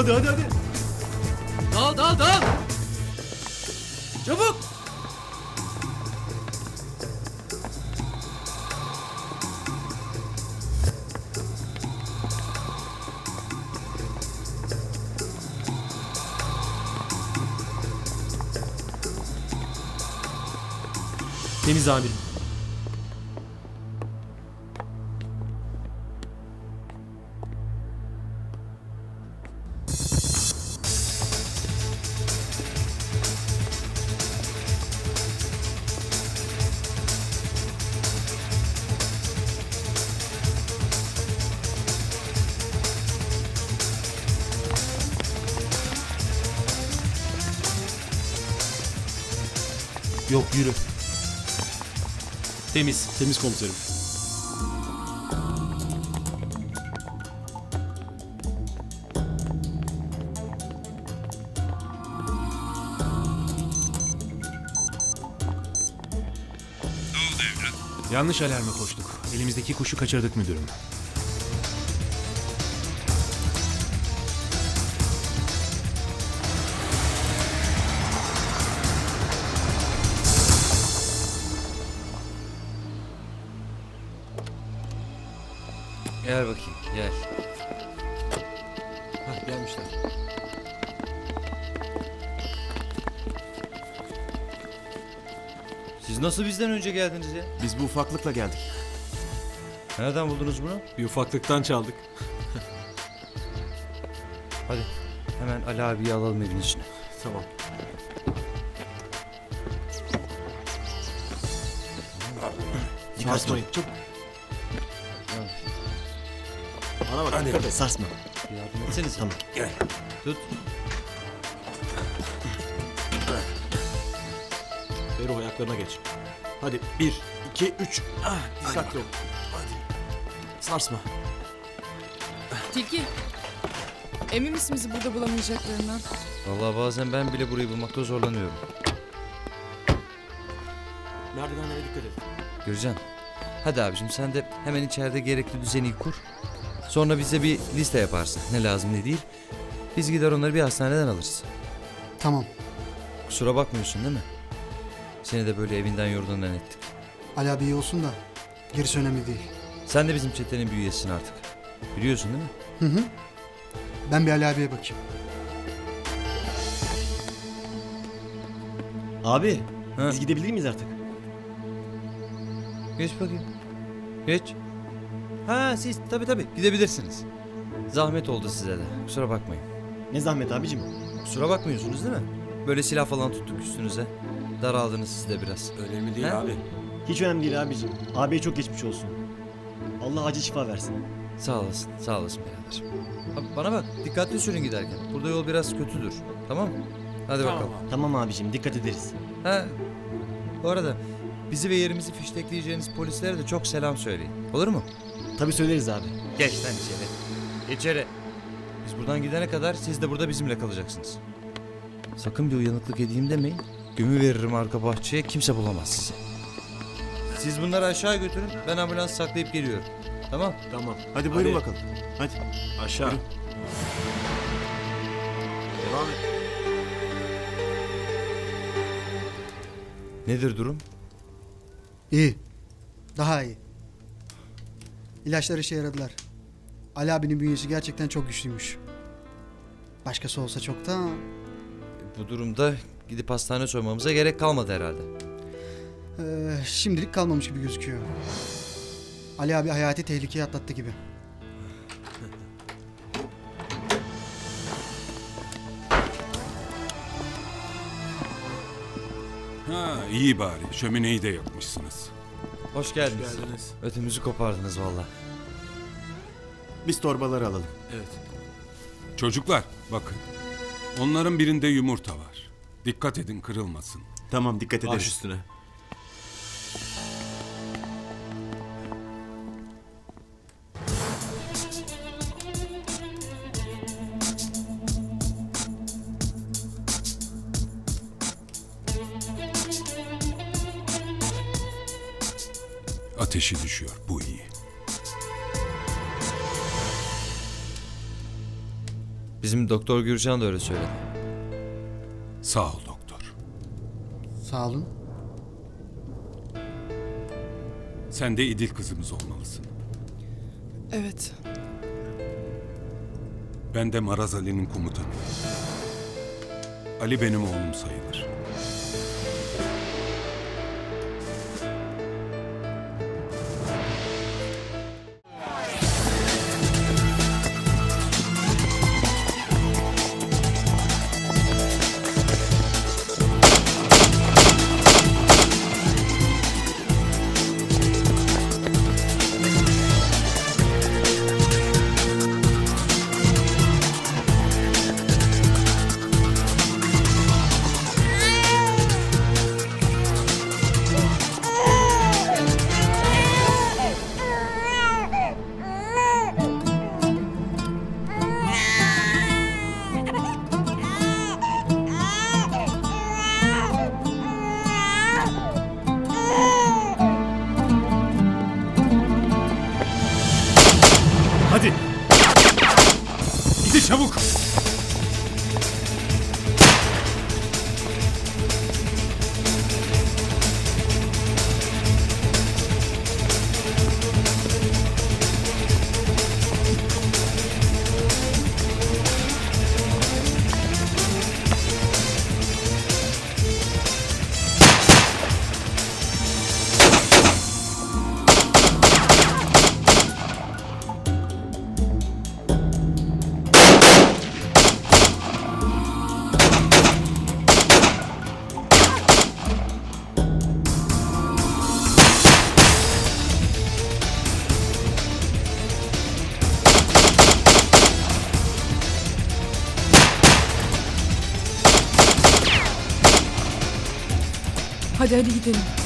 Hadi hadi hadi. Dal dal dal. Çabuk. Temiz amirim. Temiz. Temiz komiserim. Yanlış alarma koştuk. Elimizdeki kuşu kaçırdık müdürüm. Gel bakayım gel. Hah, gelmişler. Siz nasıl bizden önce geldiniz ya? Biz bu ufaklıkla geldik. Nereden buldunuz bunu? Bir ufaklıktan çaldık. Hadi hemen Ali abiyi alalım evin içine. Tamam. Sarsmayın. Çok. Bana bak. dikkat et. Sarsma. Yardım etseniz. Tamam. Gel. Tut. Ferruh ayaklarına geç. Hadi bir, iki, üç. Ah, dikkatli ol. Sarsma. Tilki. Emin misin bizi burada bulamayacaklarından? Vallahi bazen ben bile burayı bulmakta zorlanıyorum. Merdivenlere dikkat et. Gürcan. Hadi abicim sen de hemen içeride gerekli düzeni kur. Sonra bize bir liste yaparsın. Ne lazım ne değil. Biz gider onları bir hastaneden alırız. Tamam. Kusura bakmıyorsun değil mi? Seni de böyle evinden yurdundan ettik. Ali abi iyi olsun da gerisi önemli değil. Sen de bizim çetenin bir üyesisin artık. Biliyorsun değil mi? Hı hı. Ben bir Ali abiye bakayım. Abi Ha. biz gidebilir miyiz artık? Geç bakayım. Geç. Ha siz tabii tabii gidebilirsiniz. Zahmet oldu size de. Kusura bakmayın. Ne zahmet abicim. Kusura bakmıyorsunuz değil mi? Böyle silah falan tuttuk üstünüze. Daraldınız siz de biraz. Önemli değil Ha? abi. Hiç önemli değil abicim. Abiye çok geçmiş olsun. Allah acil şifa versin. Sağ olasın, sağ olasın birader. Ha, bana bak, dikkatli sürün giderken. Burada yol biraz kötüdür. Tamam mı? Hadi bakalım. Tamam abicim dikkat ederiz. Ha, bu arada bizi ve yerimizi fiştekleyeceğiniz polislere de çok selam söyleyin. Olur mu? Tabii söyleriz abi. Geç lan içeri. İçeri. Biz buradan gidene kadar siz de burada bizimle kalacaksınız. Sakın bir uyanıklık edeyim demeyin. Gömü veririm arka bahçeye kimse bulamaz sizi. Siz bunları aşağı götürün. Ben ambulans saklayıp geliyorum. Tamam? Tamam. Hadi buyurun Hadi. bakalım. Hadi. Aşağı. Devam et. Nedir durum? İyi. Daha iyi. İlaçlar işe yaradılar. Ali abinin bünyesi gerçekten çok güçlüymüş. Başkası olsa çoktan... Bu durumda gidip hastane soymamıza gerek kalmadı herhalde. Ee, şimdilik kalmamış gibi gözüküyor. Ali abi hayati tehlikeyi atlattı gibi. Ha iyi bari. Şömineyi de yakmışsınız. Hoş geldiniz. Geldiniz. Ötümüzü kopardınız valla. Biz torbaları alalım. Evet. Çocuklar bakın. Onların birinde yumurta var. Dikkat edin kırılmasın. Tamam dikkat ederiz. Baş üstüne. Ateşi düşüyor. Bu iyi. Biz Bizim doktor Gürcan da öyle söyledi. Sağ ol doktor. Sağ olun. Sen de İdil kızımız olmalısın. Evet. Ben de Maraz Ali'nin komutanıyım. Ali benim oğlum sayılır. Çabuk. Hadi hadi gidelim.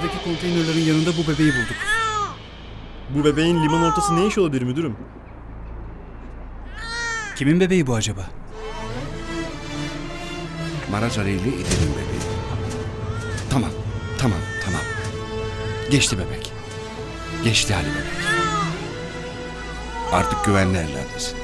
İlerideki konteynerlerin yanında bu bebeği bulduk. Bu bebeğin liman ortası ne iş olabilir müdürüm? Kimin bebeği bu acaba? Maraz Ali ile İdil'in bebeği. Tamam, tamam, tamam. Geçti bebek. Geçti Ali bebek. Artık güvenli ellerdesin.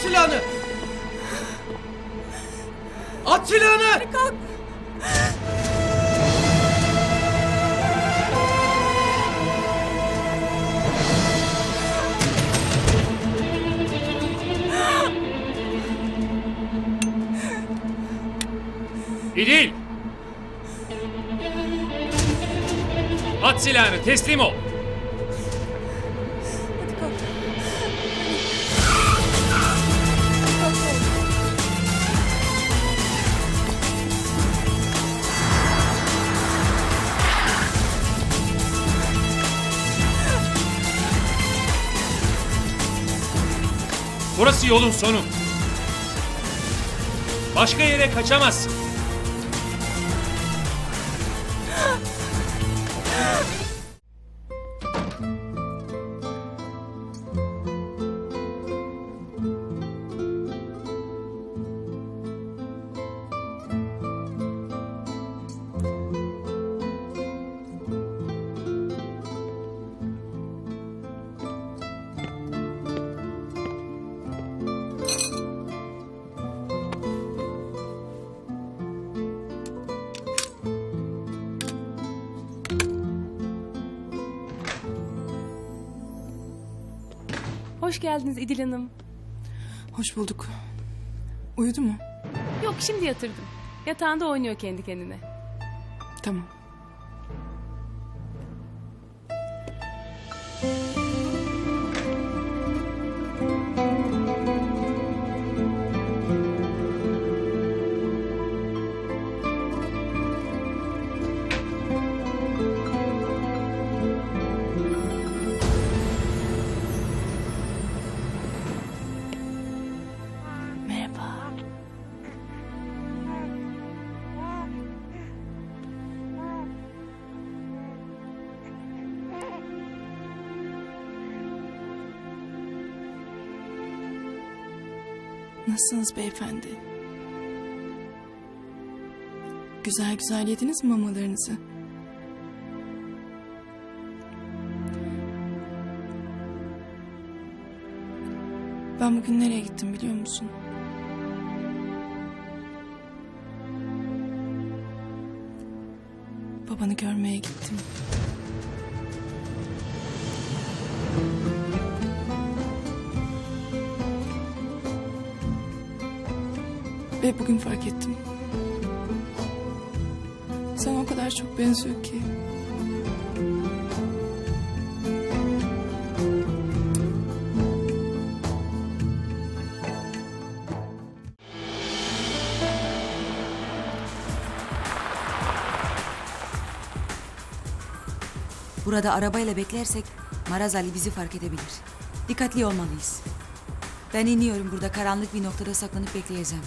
At silahını. At silahını. Kalk! İdil! At silahını teslim ol. Burası yolun sonu. Başka yere kaçamazsın. Hoş geldiniz İdil Hanım. Hoş bulduk. Uyudu mu? Yok şimdi yatırdım. Yatağında oynuyor kendi kendine. Tamam. Nasılsınız beyefendi? Güzel güzel yediniz mi mamalarınızı? Ben bugün nereye gittim biliyor musun? Babanı görmeye gittim. Ve bugün fark ettim. Sana o kadar çok benziyor ki. Burada arabayla beklersek Maraz Ali bizi fark edebilir. Dikkatli olmalıyız. Ben iniyorum burada karanlık bir noktada saklanıp bekleyeceğim.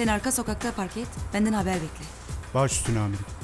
Sen arka sokakta park et, benden haber bekle. Baş üstüne amirim.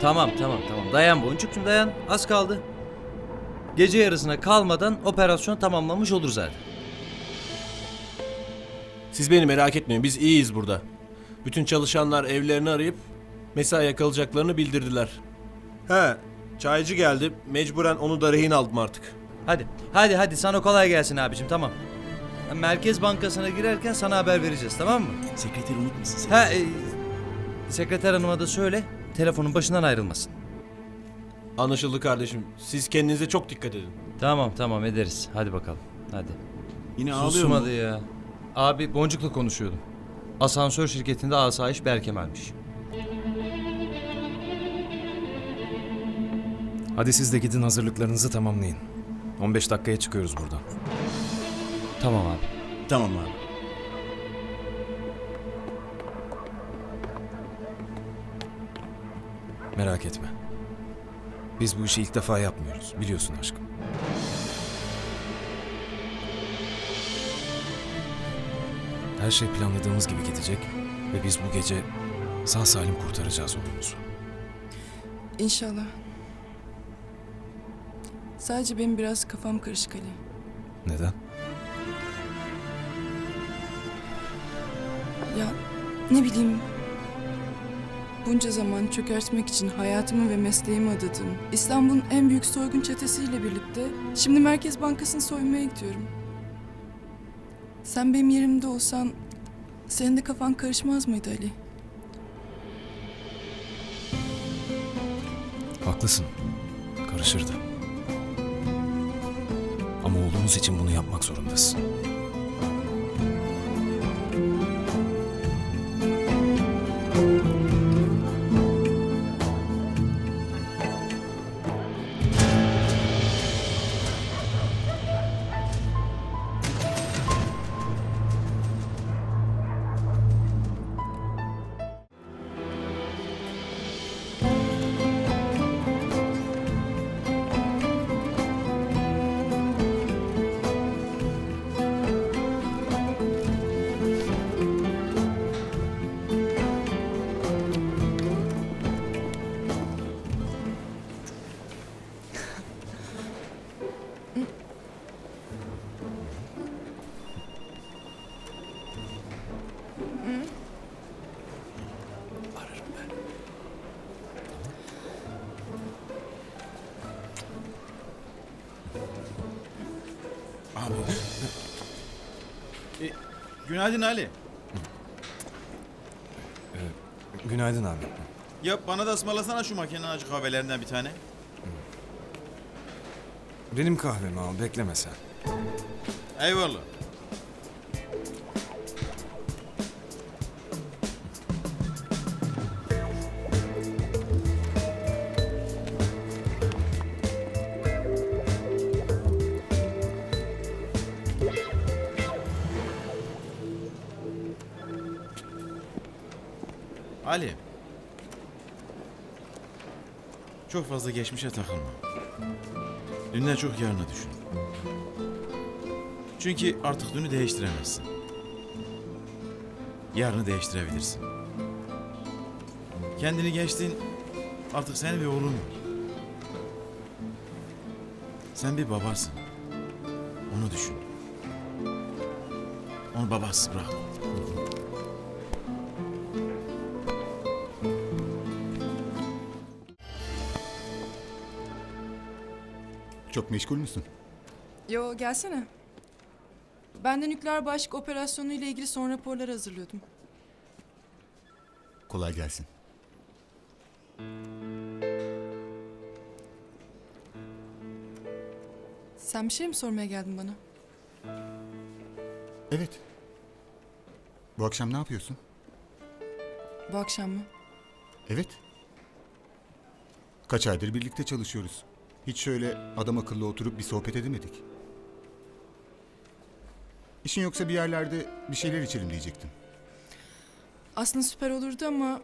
Tamam tamam tamam. Dayan Boncuk'cum dayan. Az kaldı. Gece yarısına kalmadan operasyon tamamlamış olur zaten. Siz beni merak etmeyin. Biz iyiyiz burada. Bütün çalışanlar evlerini arayıp mesaiye kalacaklarını bildirdiler. He, çaycı geldi. Mecburen onu da rehin aldım artık. Hadi. Hadi hadi sana kolay gelsin abicim tamam. Merkez Bankası'na girerken sana haber vereceğiz tamam mı? Sekreteri unutmasın. Ha, e, sekreter hanıma da söyle telefonun başından ayrılmasın. Anlaşıldı kardeşim. Siz kendinize çok dikkat edin. Tamam tamam ederiz. Hadi bakalım. Hadi. Yine ağlıyor mu? Susmadı ya. Abi Boncuk'la konuşuyordum. Asansör şirketinde asayiş Berkemal'miş. Hadi siz de gidin hazırlıklarınızı tamamlayın. 15 dakikaya çıkıyoruz buradan. Tamam abi. Tamam abi. Merak etme. Biz bu işi ilk defa yapmıyoruz. Biliyorsun aşkım. Her şey planladığımız gibi gidecek ve biz bu gece sağ salim kurtaracağız oğlumuzu. İnşallah. Sadece benim biraz kafam karışık Ali. Neden? Ya ne bileyim... Bunca zaman çökertmek için hayatımı ve mesleğimi adadım. İstanbul'un en büyük soygun çetesiyle birlikte şimdi Merkez Bankası'nı soymaya gidiyorum. Sen benim yerimde olsan senin de kafan karışmaz mıydı Ali? Haklısın. Karışırdı. Ama oğlumuz için bunu yapmak zorundasın. Günaydın Ali. Günaydın abi. Ya bana da ısmarlasana şu makinenin acı kahvelerinden bir tane. Benim kahvemi al, bekleme sen. Eyvallah. Ali. Çok fazla geçmişe takılma. Dünden çok yarına düşün. Çünkü artık dünü değiştiremezsin. Yarını değiştirebilirsin. Kendini geçtin, artık senin bir oğlun var. Sen bir babasın. Onu düşün. Onu babasız bırak. Çok meşgul müsün? Yo gelsene. Ben de nükleer başlık operasyonu ile ilgili son raporlar hazırlıyordum. Kolay gelsin. Sen bir şey mi sormaya geldin bana? Evet. Bu akşam ne yapıyorsun? Bu akşam mı? Evet. Kaç aydır birlikte çalışıyoruz. Hiç şöyle adam akıllı oturup bir sohbet edemedik. İşin yoksa bir yerlerde bir şeyler içelim diyecektim. Aslında süper olurdu ama...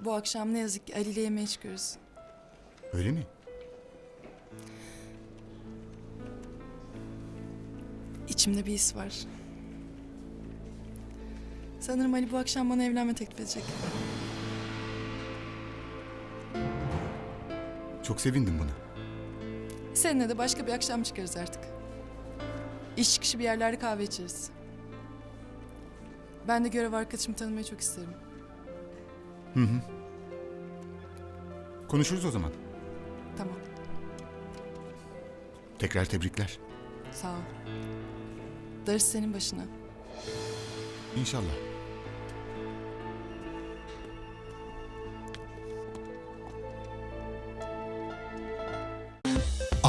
Bu akşam ne yazık ki Ali ile yemeğe çıkıyoruz. Öyle mi? İçimde bir his var. Sanırım Ali bu akşam bana evlenme teklif edecek. Çok sevindim buna. Seninle de başka bir akşam çıkarız artık. İş çıkışı bir yerlerde kahve içeriz. Ben de görev arkadaşımı tanımayı çok isterim. Hı hı. Konuşuruz o zaman. Tamam. Tekrar tebrikler. Sağ ol. Darısı senin başına. İnşallah.